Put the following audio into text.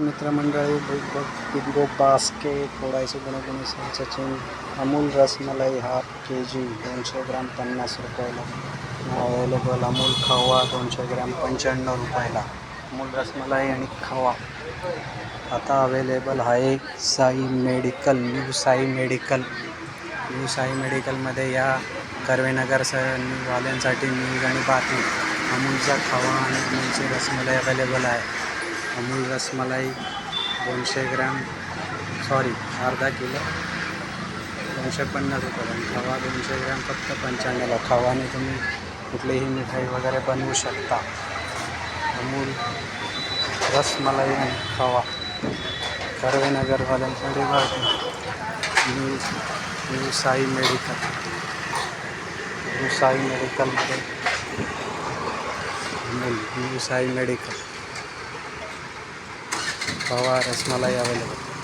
मित्रमंडळी बिग गो बास्केट फोडायचे कोणी Sachin Amul rasmalai half K G दोनशे ग्राम पन्नास रुपयाला. अवेलेबल अमूल खवा दोनशे ग्राम पंच्याण्णव रुपयाला. अमूल रसमलाई आणि खवा. आता अवेलेबल आहे Sai medical new Sai medical. New Sai मेडिकलमध्ये या कर्वेनगर वाल्यांसाठी न्यूज आणि बातमी अमूलचा खवा आणि अमूलची रसमलाई अवेलेबल आहे. अमूल रसमलाई दोनशे ग्रॅम सॉरी अर्धा किलो दोनशे पन्नास रुपये. खवा दोनशे ग्रॅम फक्त पंच्याण्णवला खवाने तुम्ही कुठलीही मिठाई वगैरे बनवू शकता. अमूल रसमलाई आणि खवा. कर्वेनगरवाल्यांसाठी बातमी new new Sai medical. New Sai मेडिकलमध्ये न्यू साई मेडिकल. खवा रसमलाई अवेलेबल